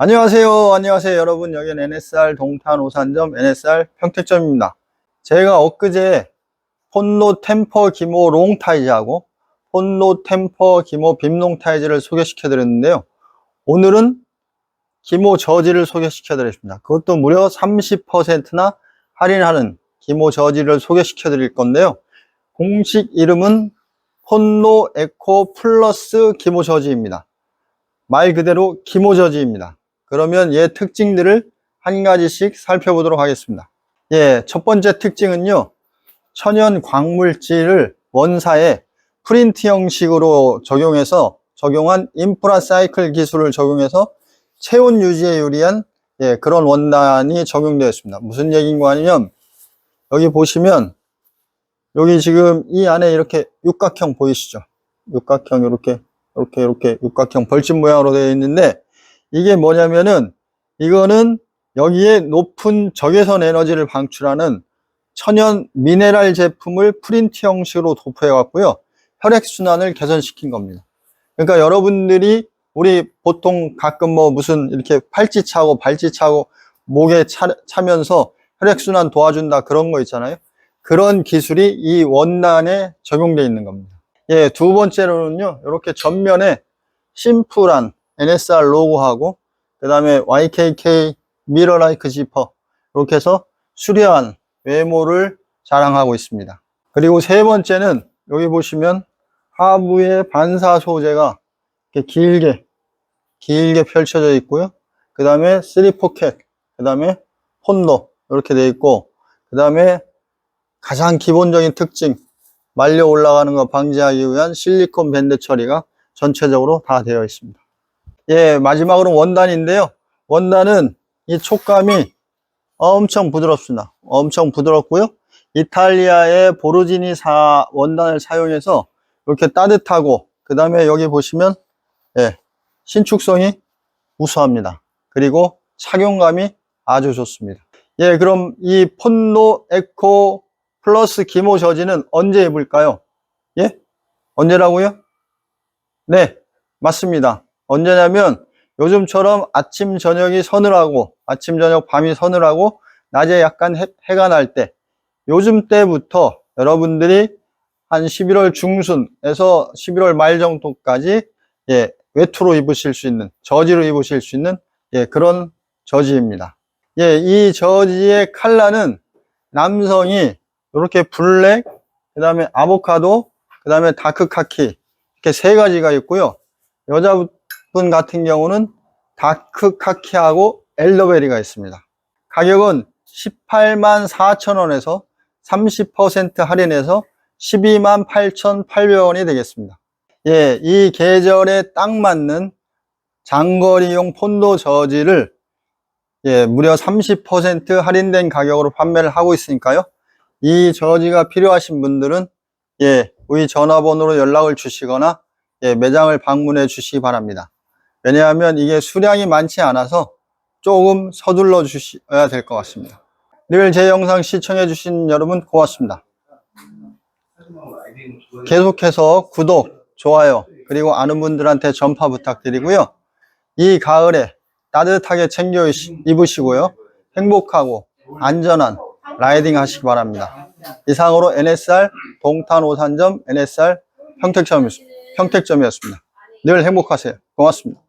안녕하세요. 안녕하세요. 여러분. 여기는 NSR 동탄 오산점 NSR 평택점입니다. 제가 엊그제 폰노 템퍼 기모 롱 타이즈하고 폰노 템퍼 기모 빔롱 타이즈를 소개시켜 드렸는데요. 오늘은 기모 저지를 소개시켜 드리겠습니다. 그것도 무려 30%나 할인하는 기모 저지를 소개시켜 드릴 건데요. 공식 이름은 폰노 에코 플러스 기모 저지입니다. 말 그대로 기모 저지입니다. 그러면 얘 특징들을 한 가지씩 살펴보도록 하겠습니다. 예, 첫 번째 특징은요. 천연 광물질을 원사에 프린트 형식으로 적용해서 적용한 인프라 사이클 기술을 적용해서 체온 유지에 유리한 예, 그런 원단이 적용되어 있습니다. 무슨 얘기인가 하면 여기 보시면 여기 지금 이 안에 이렇게 육각형 보이시죠? 육각형 이렇게 이렇게 이렇게 육각형 벌집 모양으로 되어 있는데 이게 뭐냐면은 이거는 여기에 높은 적외선 에너지를 방출하는 천연 미네랄 제품을 프린트 형식으로 도포해 갖고요. 혈액 순환을 개선시킨 겁니다. 그러니까 여러분들이 우리 보통 가끔 뭐 무슨 이렇게 팔찌 차고 발찌 차고 목에 차, 차면서 혈액 순환 도와준다 그런 거 있잖아요. 그런 기술이 이 원단에 적용되어 있는 겁니다. 예, 두 번째로는요. 이렇게 전면에 심플한 NSR 로고하고 그 다음에 YKK 미러라이크 지퍼 이렇게 해서 수려한 외모를 자랑하고 있습니다. 그리고 세 번째는 여기 보시면 하부의 반사 소재가 이렇게 길게 길게 펼쳐져 있고요. 그 다음에 3 포켓, 그 다음에 폰도 이렇게 되어 있고 그 다음에 가장 기본적인 특징 말려 올라가는 거 방지하기 위한 실리콘 밴드 처리가 전체적으로 다 되어 있습니다. 예, 마지막으로 원단인데요. 원단은 이 촉감이 엄청 부드럽습니다. 엄청 부드럽고요. 이탈리아의 보르지니사 원단을 사용해서 이렇게 따뜻하고 그 다음에 여기 보시면 예, 신축성이 우수합니다. 그리고 착용감이 아주 좋습니다. 예, 그럼 이 폰노 에코 플러스 기모 저지는 언제 입을까요? 예? 언제라고요? 네, 맞습니다. 언제냐면 요즘처럼 아침 저녁이 서늘하고 아침 저녁 밤이 서늘하고 낮에 약간 해, 해가 날 때 요즘 때부터 여러분들이 한 11월 중순에서 11월 말 정도까지 예, 외투로 입으실 수 있는 저지로 입으실 수 있는 예, 그런 저지입니다. 예, 이 저지의 컬러는 남성이 이렇게 블랙, 그 다음에 아보카도, 그 다음에 다크 카키 이렇게 세 가지가 있고요. 여자 분 같은 경우는 다크 카키하고 엘더베리가 있습니다. 가격은 18만 4천 원에서 30% 할인해서 12만 8,800원이 되겠습니다. 예, 이 계절에 딱 맞는 장거리용 폰도 저지를 예, 무려 30% 할인된 가격으로 판매를 하고 있으니까요. 이 저지가 필요하신 분들은 예, 우리 전화번호로 연락을 주시거나 예, 매장을 방문해 주시기 바랍니다. 왜냐하면 이게 수량이 많지 않아서 조금 서둘러 주셔야 될 것 같습니다. 늘제 영상 시청해 주신 여러분 고맙습니다. 계속해서 구독, 좋아요, 그리고 아는 분들한테 전파 부탁드리고요. 이 가을에 따뜻하게 챙겨 입으시고요. 행복하고 안전한 라이딩 하시기 바랍니다. 이상으로 NSR 동탄 오산점 NSR 평택점, 평택점이었습니다. 늘 행복하세요. 고맙습니다.